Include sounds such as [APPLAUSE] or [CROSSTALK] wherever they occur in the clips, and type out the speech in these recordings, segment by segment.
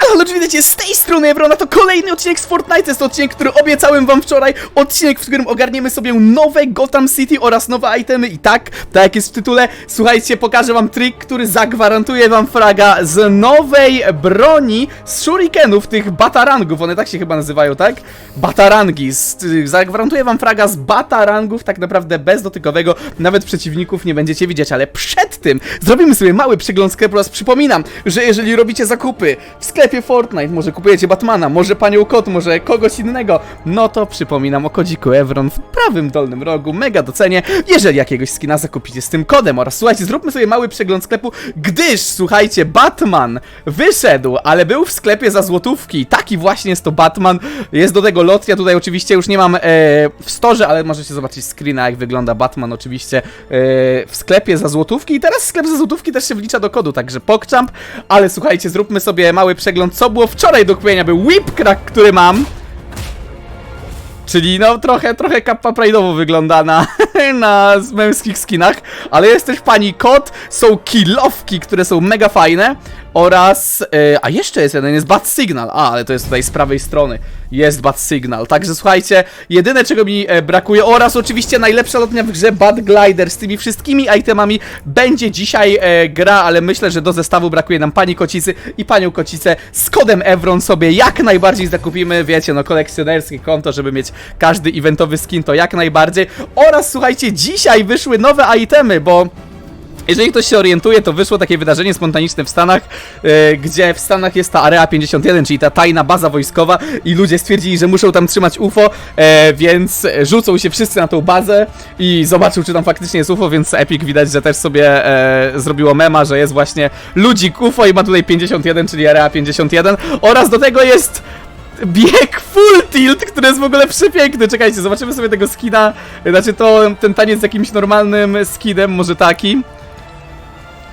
Halo, ludzie, widzicie, z tej strony Ebrona to kolejny odcinek z Fortnite, jest to odcinek, który obiecałem wam wczoraj, odcinek, w którym ogarniemy sobie nowe Gotham City oraz nowe itemy. I tak, tak jak jest w tytule, słuchajcie, pokażę wam trik, który zagwarantuje wam fraga z nowej broni, z shurikenów, tych batarangów, one tak się chyba nazywają, tak? Batarangi, z, zagwarantuję wam fraga z batarangów, tak naprawdę bezdotykowego, nawet przeciwników nie będziecie widzieć, ale przed tym zrobimy sobie mały przegląd sklepu. Oraz przypominam, że jeżeli robicie zakupy w sklepie Fortnite, może kupujecie Batmana, może Panią Kot, może kogoś innego, no to przypominam o kodziku Evron w prawym dolnym rogu, mega docenię, jeżeli jakiegoś skina zakupicie z tym kodem oraz słuchajcie, zróbmy sobie mały przegląd sklepu, gdyż, słuchajcie, Batman wyszedł, ale był w sklepie za złotówki, taki właśnie jest to Batman, jest do tego lot, ja tutaj oczywiście już nie mam e, w storze, ale możecie zobaczyć screena, jak wygląda Batman oczywiście e, w sklepie za złotówki. I teraz sklep za złotówki też się wlicza do kodu, także PogChamp, ale słuchajcie, zróbmy sobie mały przegląd, co było wczoraj do kupienia, był Whip Crack, który mam, Czyli no trochę, trochę kappa pride'owo wygląda na, [LAUGHS] na męskich skinach, ale jest też pani kot, są kilowki, które są mega fajne oraz, e, a jeszcze jest jeden, jest Bad Signal, a ale to jest tutaj z prawej strony, jest Bad Signal, także słuchajcie, jedyne czego mi e, brakuje oraz oczywiście najlepsza lotnia w grze Bad Glider. Z tymi wszystkimi itemami będzie dzisiaj e, gra, ale myślę, że do zestawu brakuje nam pani kocicy i panią kocicę. Z kodem Evron sobie jak najbardziej zakupimy, wiecie, no kolekcjonerskie konto, żeby mieć każdy eventowy skin, to jak najbardziej. Oraz słuchajcie, dzisiaj wyszły nowe itemy, bo jeżeli ktoś się orientuje, to wyszło takie wydarzenie spontaniczne w Stanach, e, gdzie w Stanach jest ta Area 51, czyli ta tajna baza wojskowa i ludzie stwierdzili, że muszą tam trzymać UFO, e, więc rzucą się wszyscy na tą bazę i zobaczył, czy tam faktycznie jest UFO, więc Epic widać, że też sobie e, zrobiło mema, że jest właśnie ludzik UFO i ma tutaj 51, czyli Area 51 oraz do tego jest bieg full tilt, który jest w ogóle przepiękny. Czekajcie, zobaczymy sobie tego skina. Znaczy to ten taniec z jakimś normalnym skinem, może taki.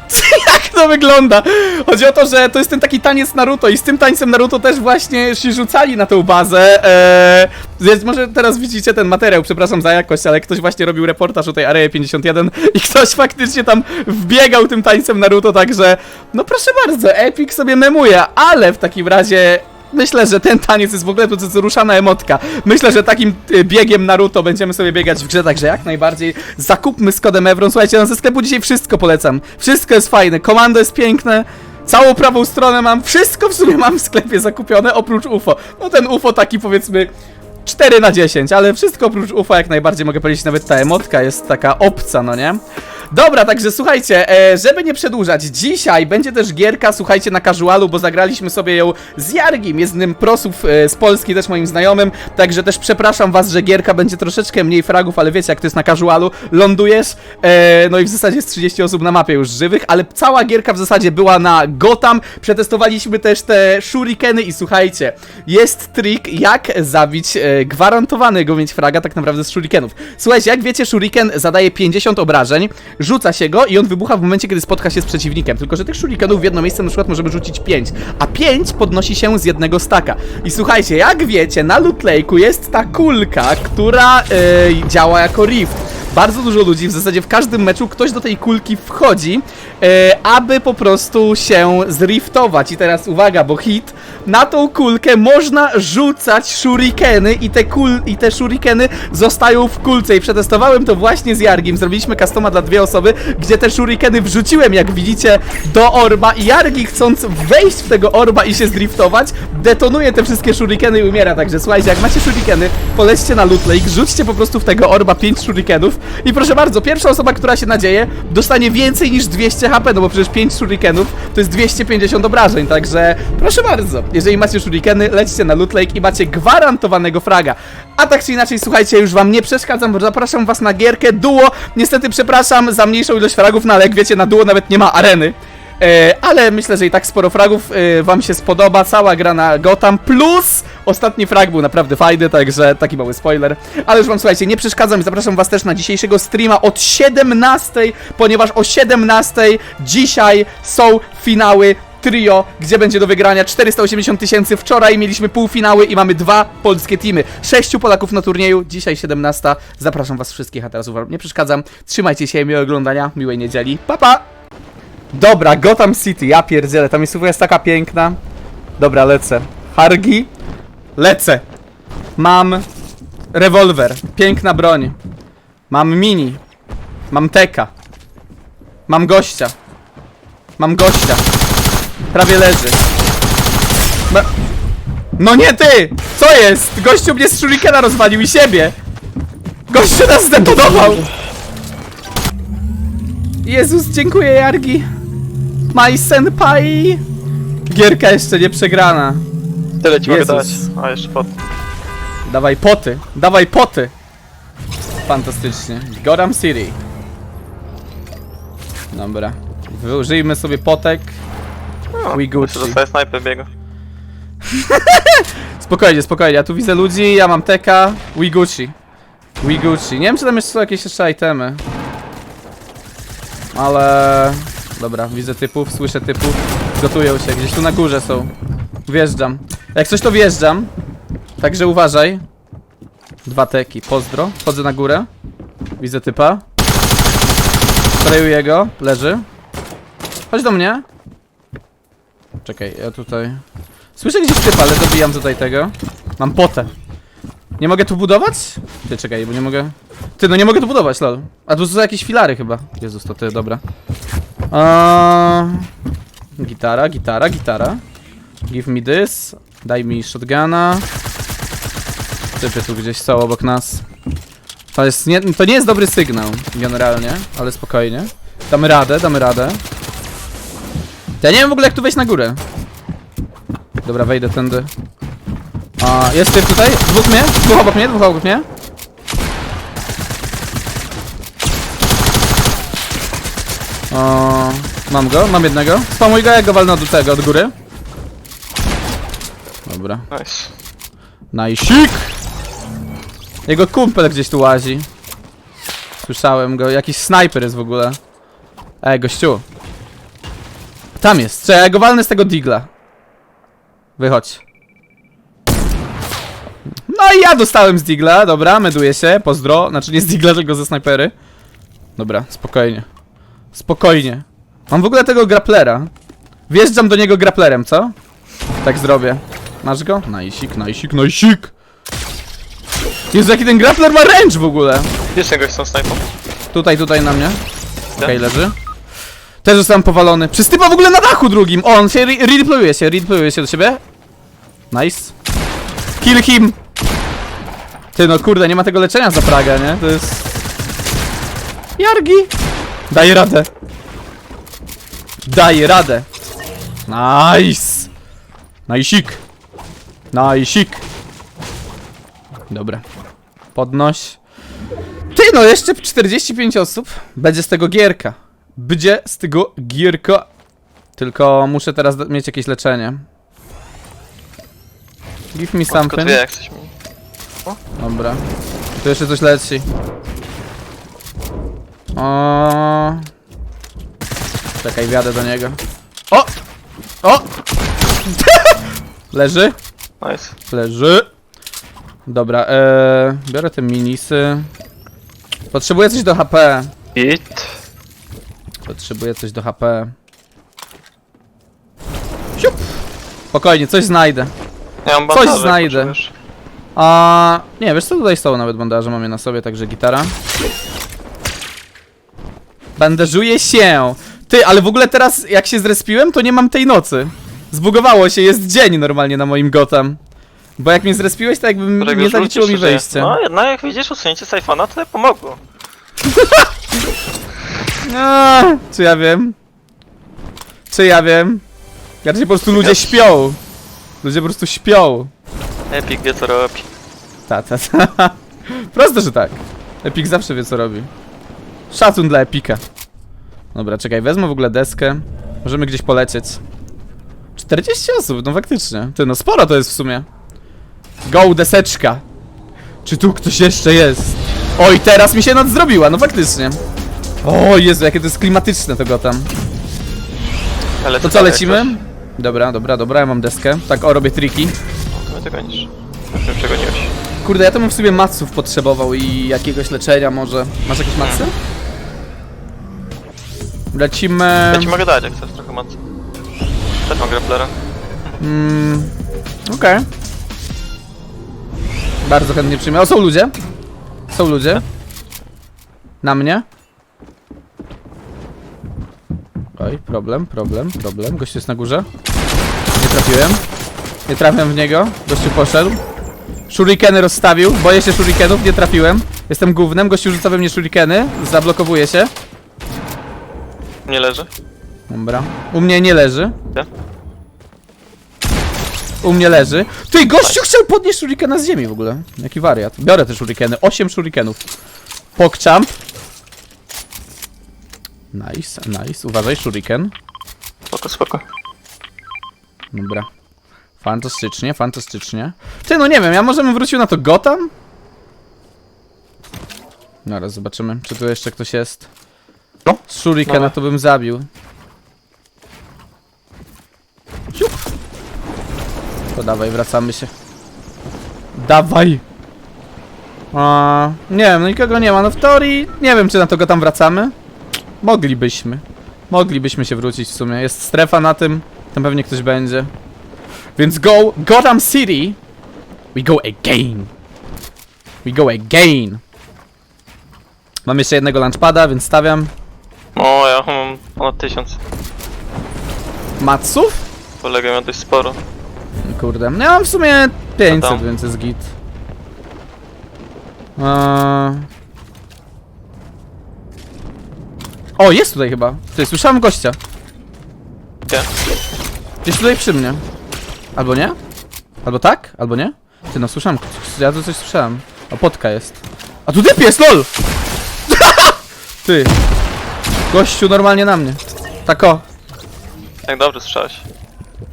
[LAUGHS] Jak to wygląda? Chodzi o to, że to jest ten taki taniec Naruto i z tym tańcem Naruto też właśnie się rzucali na tą bazę. Eee, więc może teraz widzicie ten materiał, przepraszam za jakość, ale ktoś właśnie robił reportaż o tej Aree 51 i ktoś faktycznie tam wbiegał tym tańcem Naruto, także no proszę bardzo, Epic sobie memuje, ale w takim razie Myślę, że ten taniec jest w ogóle ruszana emotka. Myślę, że takim y, biegiem Naruto będziemy sobie biegać w grze, także jak najbardziej zakupmy z kodem Evron. Słuchajcie, no ze sklepu dzisiaj wszystko polecam. Wszystko jest fajne, komando jest piękne. Całą prawą stronę mam, wszystko w sumie mam w sklepie zakupione, oprócz UFO. No ten UFO taki powiedzmy 4 na 10, ale wszystko oprócz UFO jak najbardziej mogę powiedzieć, nawet ta emotka jest taka obca, no nie? Dobra, także słuchajcie, e, żeby nie przedłużać, dzisiaj będzie też gierka, słuchajcie, na casualu, bo zagraliśmy sobie ją z Jargim, jednym prosów e, z Polski, też moim znajomym, także też przepraszam was, że gierka będzie troszeczkę mniej fragów, ale wiecie jak to jest na casualu, lądujesz, e, no i w zasadzie jest 30 osób na mapie już żywych, ale cała gierka w zasadzie była na Gotham, przetestowaliśmy też te shurikeny i słuchajcie, jest trik jak zabić gwarantowanego mieć fraga tak naprawdę z shurikenów. Słuchajcie, jak wiecie, shuriken zadaje 50 obrażeń, rzuca się go i on wybucha w momencie, kiedy spotka się z przeciwnikiem. Tylko, że tych shurikenów w jedno miejsce na przykład możemy rzucić 5, a 5 podnosi się z jednego staka. I słuchajcie, jak wiecie, na Loot Lake'u jest ta kulka, która yy, działa jako rift. Bardzo dużo ludzi, w zasadzie w każdym meczu ktoś do tej kulki wchodzi, e, aby po prostu się zriftować. I teraz uwaga, bo hit, na tą kulkę można rzucać shurikeny i te, kul, i te shurikeny zostają w kulce. I przetestowałem to właśnie z Jargiem, zrobiliśmy customa dla dwie osoby, gdzie te shurikeny wrzuciłem, jak widzicie, do orba i Jargi chcąc wejść w tego orba i się zriftować, detonuje te wszystkie shurikeny i umiera. Także słuchajcie, jak macie shurikeny, polećcie na loot lake, rzućcie po prostu w tego orba 5 shurikenów i proszę bardzo, pierwsza osoba, która się nadzieje, dostanie więcej niż 200 HP, no bo przecież 5 shurikenów to jest 250 obrażeń, także proszę bardzo, jeżeli macie shurikeny, lećcie na loot lake i macie gwarantowanego fraga. A tak czy inaczej, słuchajcie, już wam nie przeszkadzam, zapraszam was na gierkę duo. Niestety przepraszam za mniejszą ilość fragów, no ale jak wiecie, na duo nawet nie ma areny. E, ale myślę, że i tak sporo fragów e, wam się spodoba, cała gra na Gotham, plus ostatni frag był naprawdę fajny, także taki mały spoiler. Ale już wam słuchajcie, nie przeszkadzam i zapraszam was też na dzisiejszego streama od 17, ponieważ o 17 dzisiaj są finały trio, gdzie będzie do wygrania 480 tysięcy. Wczoraj mieliśmy półfinały i mamy dwa polskie teamy. Sześciu Polaków na turnieju, dzisiaj 17. Zapraszam was wszystkich, a teraz uważam, nie przeszkadzam. Trzymajcie się, miłego oglądania, miłej niedzieli. Pa, pa! Dobra, Gotham City, ja pierdzielę, ta miejscówka jest taka piękna. Dobra, lecę. Hargi, lecę. Mam rewolwer, piękna broń. Mam mini. Mam teka. Mam gościa. Mam gościa. Prawie leży. Ma... No nie ty! Co jest? Gościu mnie z shurikena rozwalił i siebie! Gościu nas zdetonował! Jezus, dziękuję Jargi. My senpai. Gierka jeszcze nie przegrana. Tyle ci mogę dać. A jeszcze pod. Dawaj poty, dawaj poty. Fantastycznie. Gotham City. Dobra. Użyjmy sobie potek. No, We Gucci. jeszcze Dostaję biegu. [LAUGHS] Spokojnie, spokojnie. Ja tu widzę ludzi, ja mam teka. We Gucci. We Gucci. Nie wiem, czy tam jeszcze są jakieś jeszcze itemy. Ale... Dobra, widzę typów, słyszę typów. Gotują się, gdzieś tu na górze są. Wjeżdżam. Jak coś to wjeżdżam. Także uważaj. Dwa teki, pozdro. Wchodzę na górę. Widzę typa. Sprayuję go, leży. Chodź do mnie. Czekaj, ja tutaj... Słyszę gdzieś typa, ale dobijam tutaj tego. Mam potę. Nie mogę tu budować? Ty, czekaj, bo nie mogę... Ty, no nie mogę tu budować, lol. A tu są jakieś filary chyba. Jezus, to ty, dobra. Gitara, gitara, gitara. Give me this. Daj mi shotguna. Typy tu gdzieś są obok nas. To jest nie, to nie jest dobry sygnał, generalnie, ale spokojnie. Damy radę, damy radę. Ja nie wiem w ogóle jak tu wejść na górę. Dobra, wejdę tędy. A, jest typ tutaj? Dwóch mnie? Dwóch obok mnie? Dwóch obok mnie? O, mam go, mam jednego. Spamuj go, jak go walnę od tego, od góry. Dobra. Nice. Najsik! Jego kumpel gdzieś tu łazi. Słyszałem go, jakiś snajper jest w ogóle. Ej, gościu. Tam jest, Czekaj, ja go walnę z tego digla. Wychodź. No i ja dostałem z digla, dobra, meduję się, pozdro. Znaczy nie z digla, tylko ze snajpery. Dobra, spokojnie. Spokojnie. Mam w ogóle tego grapplera. Wjeżdżam do niego grapplerem, co? Tak zrobię. Masz go? Najsik, najsik, najsik! Jezu, jaki ten grappler ma range w ogóle! Jeszcze gość z tą snajpą. Tutaj, tutaj na mnie. Okej, Okej, leży. Też zostałem powalony. Przez typa w ogóle na dachu drugim! O, on się re redeployuje się, redeployuje się do siebie. Nice. Kill him! Ty no kurde, nie ma tego leczenia za Praga, nie? To jest... Jargi! Daję radę. Daję radę. Nice! Najsik. Najsik. Dobra. Podnoś. Ty no, jeszcze 45 osób. Będzie z tego gierka. Będzie z tego gierka. Tylko muszę teraz mieć jakieś leczenie. Give me Tylko something. dwie jak coś mi. Dobra. Tu jeszcze coś leci. O. Czekaj, wjadę do niego. O! O! [LAUGHS] Leży? Nice. Leży. Dobra, eee, biorę te minisy. Potrzebuję coś do HP. Hit. Potrzebuję coś do HP. Siup. Spokojnie, coś znajdę. Ja mam Coś bandaże, znajdę. potrzebujesz. A nie, wiesz co, tutaj są nawet bandaże, mam je na sobie, także gitara. Bandażuję się! Ty, ale w ogóle teraz, jak się zrespiłem, to nie mam tej nocy. Zbugowało się, jest dzień normalnie na moim gotam. Bo jak mnie zrespiłeś, to jakby nie zaliczyło mi wejście. No jednak jak widzisz usunięcie Syfona, to pomogło. [LAUGHS] A, czy ja wiem? Czy ja wiem? Raczej po prostu ludzie śpią. Ludzie po prostu śpią. Epic wie co robi. Ta, ta, ta. [LAUGHS] Proste, że tak. Epic zawsze wie co robi. Szacun dla Epika. Dobra, czekaj, wezmę w ogóle deskę. Możemy gdzieś polecieć. 40 osób, no faktycznie. Ty, no sporo to jest w sumie. Go, deseczka. Czy tu ktoś jeszcze jest? Oj, teraz mi się noc zrobiła, no faktycznie. O Jezu, jakie to jest klimatyczne to go tam. Ale To co, lecimy? Dobra, dobra, dobra, ja mam deskę. Tak, o, robię triki. Coś, To. Już mnie przegoniłeś. Kurde, ja to bym w sobie maców potrzebował i jakiegoś leczenia może. Masz jakieś macy? Lecimy... Ja ci mogę dać jak chcesz trochę mocy. Też mam grapplera. Mm, Okej. Bardzo chętnie przyjmę. O, są ludzie. Są ludzie. Na mnie. Oj, problem, problem, problem. Gościu jest na górze. Nie trafiłem. Nie trafiłem w niego. Gościu poszedł. Shurikeny rozstawił. Boję się shurikenów, nie trafiłem. Jestem głównym. Gościu rzuca we mnie shurikeny. Zablokowuje się. Nie leży. Dobra. U mnie nie leży. Gdzie? U mnie leży. Ty, gościu chciał podnieść shurikena z ziemi w ogóle. Jaki wariat. Biorę te shurikeny. 8 shurikenów. Pokchamp. Nice, nice. Uważaj, shuriken. Spoko, spoko. Dobra. Fantastycznie, fantastycznie. Ty, no nie wiem, ja może bym wrócił na to Gotham? No raz zobaczymy, czy tu jeszcze ktoś jest. No. Z Shurikena Dobra. to bym zabił. Siup. To dawaj, wracamy się. Dawaj! A, nie wiem, no nikogo nie ma. No w teorii nie wiem, czy na to Gotham wracamy. Moglibyśmy. Moglibyśmy się wrócić w sumie. Jest strefa na tym, tam pewnie ktoś będzie. Więc go Gotham City. We go again. We go again. Mam jeszcze jednego launchpada, więc stawiam. O, ja mam ponad tysiąc. Matsów? Kolega miał dość sporo. Kurde, no ja mam w sumie 500, tam? więc jest git. Eee... O, jest tutaj chyba. Ty, słyszałem gościa. Gdzie? Gdzieś tutaj przy mnie. Albo nie? Albo tak? Albo nie? Ty no, słyszałem, ja tu coś słyszałem. O, potka jest. A tu typ jest, lol! [LAUGHS] Ty. Gościu normalnie na mnie. Tak o. Jak dobrze słyszałeś.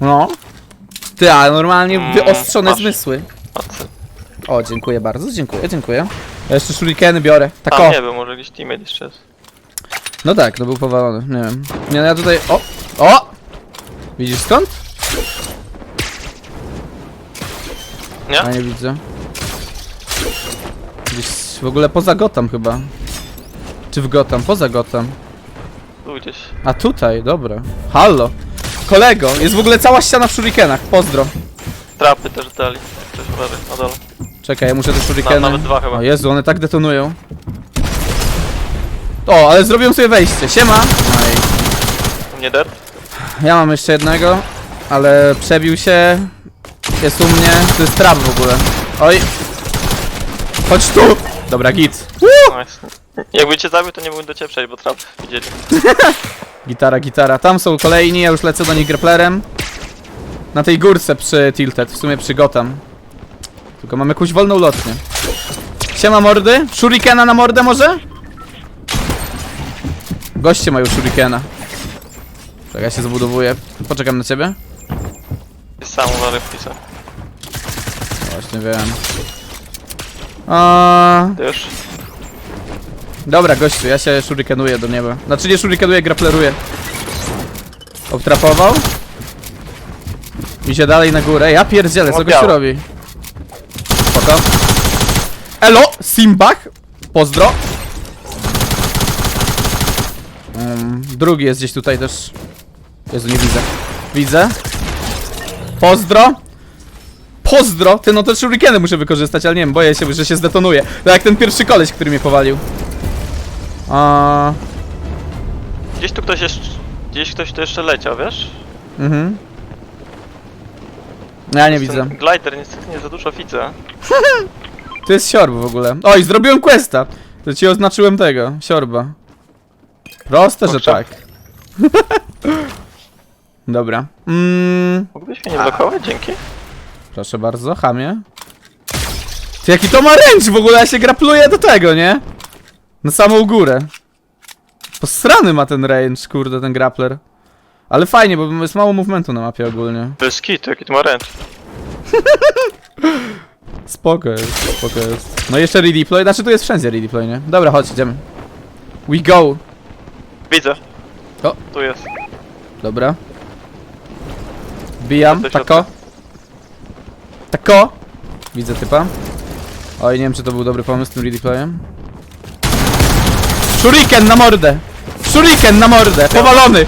No. Ty, a normalnie Mm, wyostrzone masz. zmysły. A. O, dziękuję bardzo, dziękuję, dziękuję. Ja jeszcze shurikeny biorę. Tak A o. nie wiem, może gdzieś teammate jeszcze jest. No tak, no był powalony, nie wiem. Nie, no ja tutaj... O! O! Widzisz skąd? Nie? A nie widzę. Gdzieś w ogóle poza Gotham chyba. Czy w Gotham? Poza Gotham. Tu gdzieś. A tutaj, dobra. Hallo. Kolego, jest w ogóle cała ściana w shurikenach. Pozdro. Trapy też dali. Też uważaj, na dole. Czekaj, ja muszę te shurikeny... Na- nawet dwa chyba. O Jezu, one tak detonują. O, ale zrobią sobie wejście. Siema. I U mnie dead? Ja mam jeszcze jednego, ale przebił się. Jest u mnie. To jest trap w ogóle. Oj. Chodź tu! Dobra, git. Nice. Jakby cię zabił, to nie mógłbym do ciebie przejść, bo trap widzieli. [LAUGHS] Gitara, gitara. Tam są kolejni, ja już lecę do nich grapplerem. Na tej górce przy Tilted, w sumie przy Gotham. Tylko mam jakąś wolną lotnię. Siema mordy. Shurikena na mordę może? Goście mają shurikena. Czekaj, ja się zabudowuję. Poczekam na ciebie. Jest sam uważaj wpisał. Właśnie wiem. A, już? dobra, gościu, ja się shurikenuję do nieba. Znaczy nie shurikenuję, grappleruję. Obtrapował. Idzie dalej na górę. Ja pierdzielę, co gościu robi? Spoko. Elo, Simbach. Pozdro. Um, drugi jest gdzieś tutaj też. Jezu, nie widzę. Widzę. Pozdro. Pozdro! Ty, no to shurikeny muszę wykorzystać, ale nie wiem, boję się, że się zdetonuje. Tak jak ten pierwszy koleś, który mnie powalił. A, Gdzieś tu ktoś jeszcze... Gdzieś ktoś tu jeszcze leciał, wiesz? mhm. Ja nie Ten widzę. Glider niestety nie za dużo widzę. [LAUGHS] To jest siorb w ogóle. Oj, zrobiłem questa! To ci oznaczyłem tego, siorba. Proste, że Kurczę. tak. [LAUGHS] Dobra. Mm, Mógłbyś mnie nie blokować? Dzięki. proszę bardzo, chamie. Ty, jaki to ma range w ogóle, ja się grapluję do tego, nie? Na samą górę. Posrany ma ten range, kurde, ten grappler. Ale fajnie, bo jest mało movementu na mapie ogólnie. Bez kitu, jaki tu ma ręcz. [LAUGHS] Spoko jest, spoko jest. No i jeszcze redeploy, znaczy tu jest wszędzie redeploy, nie? Dobra, chodź, idziemy. We go. Widzę. O. Tu jest. Dobra. Bijam, tako. Tako. Widzę typa. Oj, nie wiem czy to był dobry pomysł z tym redeployem. Shuriken na mordę! Shuriken na mordę! Powalony!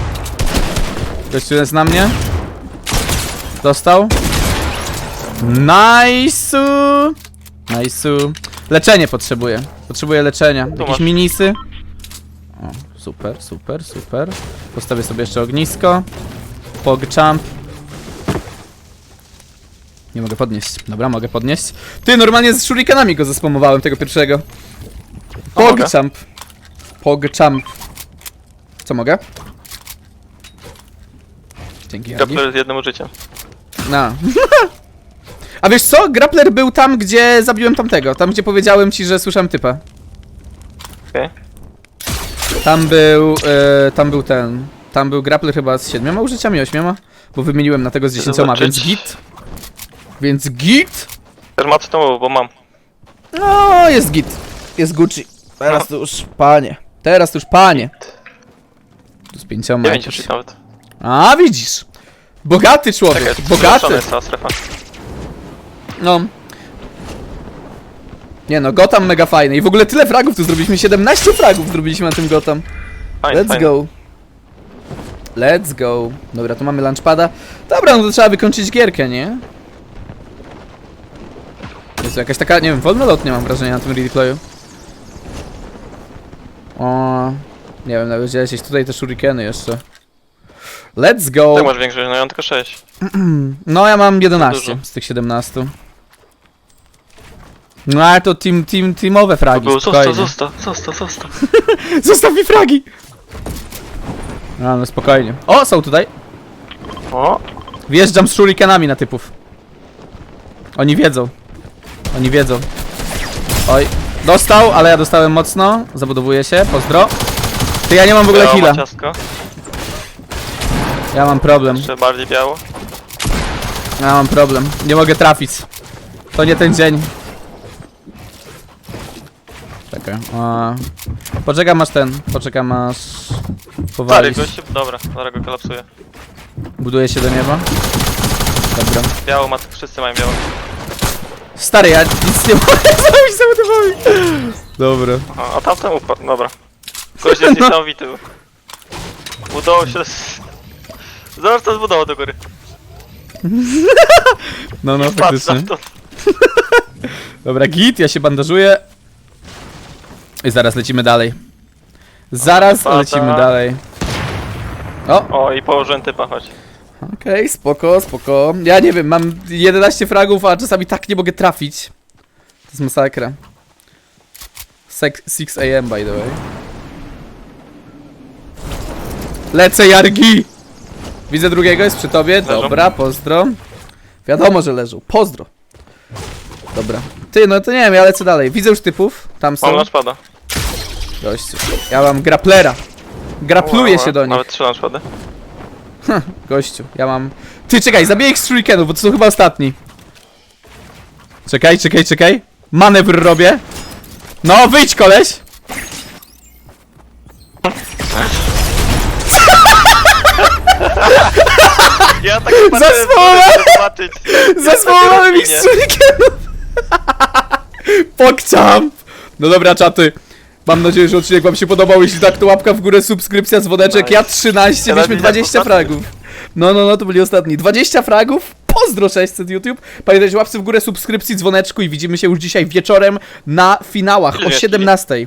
Gościu jest na mnie. Dostał. Nice. Nice. Leczenie potrzebuję. Potrzebuję leczenia. Jakieś masz. minisy. O, super, super, super. Postawię sobie jeszcze ognisko. Pogchamp. Nie mogę podnieść. Dobra, mogę podnieść. Ty, normalnie z shurikenami go zespomowałem, tego pierwszego. Pogchamp. Pogchamp. Co mogę? Dzięki, Agi. Grappler z jednym użyciem. No. [LAUGHS] A wiesz co? Grappler był tam, gdzie zabiłem tamtego. Tam, gdzie powiedziałem ci, że słyszałem typa. Okej. Tam był, e, tam był ten. Tam był grappler chyba z siedmioma użyciami, ośmioma. Bo wymieniłem na tego z dziesięcioma, więc Zobaczyć. git. Więc git. Też ma temu, bo mam. No, jest git. Jest Gucci. Teraz to już panie. Teraz to już panie. Tu z pięcioma. 9 jakoś. już nawet. A, widzisz. Bogaty człowiek. Czekaj, Bogaty. jest strefa. No. Nie no, Gotham mega fajny. I w ogóle tyle fragów tu zrobiliśmy. 17 fragów zrobiliśmy na tym Gotham. Fajnie, Let's fajnie. go. Let's go. Dobra, tu mamy launchpada. Dobra, no to trzeba wykończyć gierkę, nie? Jest jakaś taka, nie wiem, wolnolotnie mam wrażenie na tym replayu. O, nie wiem, nawet gdzieś gdzieś tutaj te shurikeny jeszcze. Let's go. Tak masz większość, no ja mam tylko 6. [CLEARS THROAT] No, ja mam 11 dużo. z tych 17. No, ale to team, team, teamowe fragi, był, spokojnie. zostaw, zostaw, zostaw, zostaw. [LAUGHS] Zostaw mi fragi! No, no spokojnie. O, są tutaj. O, Wjeżdżam z shurikenami na typów. Oni wiedzą. Oni wiedzą. Oj. Dostał, ale ja dostałem mocno. Zabudowuję się, pozdro. Ty, ja nie mam w ogóle biało ma heala. ciastko. Ja mam problem. Jeszcze bardziej biało. Ja mam problem. Nie mogę trafić. To nie ten dzień. Czekaj. A... Poczekam aż ten. Poczekam aż... Stary, Powalić. gościu, dobra, zaraz go kolapsuje. Buduje się do nieba. Dobra. Biało ma, wszyscy mają biało. Stary, ja nic nie mogę [LAUGHS] zrobić z typami. Dobra. A, a tamten upadł, dobra. Gość jest [LAUGHS] niesamowity. Budował się z... Zobacz co zbudował do góry. [LAUGHS] No, no, Patrz faktycznie. to. Dobra, git, ja się bandażuję. I zaraz lecimy dalej. Zaraz Pada. lecimy dalej. O, O, i położyłem typa, chodź. Okej, spoko, spoko. Ja nie wiem, mam 11 fragów, a czasami tak nie mogę trafić. To jest masakra. Sek- 6 am, by the way. Lecę, Jargi! Widzę drugiego, jest przy tobie. Dobra, pozdro. Wiadomo, że leżą. Pozdro. Dobra. Ty, no to nie wiem, ja lecę dalej. Widzę już typów. Tam są. Mam launchpada. Gościu. Ja mam Ła, ła, się do nich. Nawet trzy launchpady. Gościu, ja mam... Ty, czekaj, zabiję ich z shurikenów, bo to są chyba ostatni. Czekaj, czekaj, czekaj. Manewr robię. No, wyjdź, koleś! Ja tak zobaczyć. Zasłonąłem ich z shurikenów! [LAUGHS] Pokczam! No dobra, czaty. Mam nadzieję, że odcinek wam się podobał. Jeśli tak, to łapka w górę, subskrypcja, dzwoneczek. Ja 13, Ja mieliśmy nawet 20 ostatni. fragów. No, no, no, to byli ostatni. 20 fragów. Pozdro 600 YouTube. Pamiętajcie, łapce w górę, subskrypcji, dzwoneczku i widzimy się już dzisiaj wieczorem na finałach o jest 17.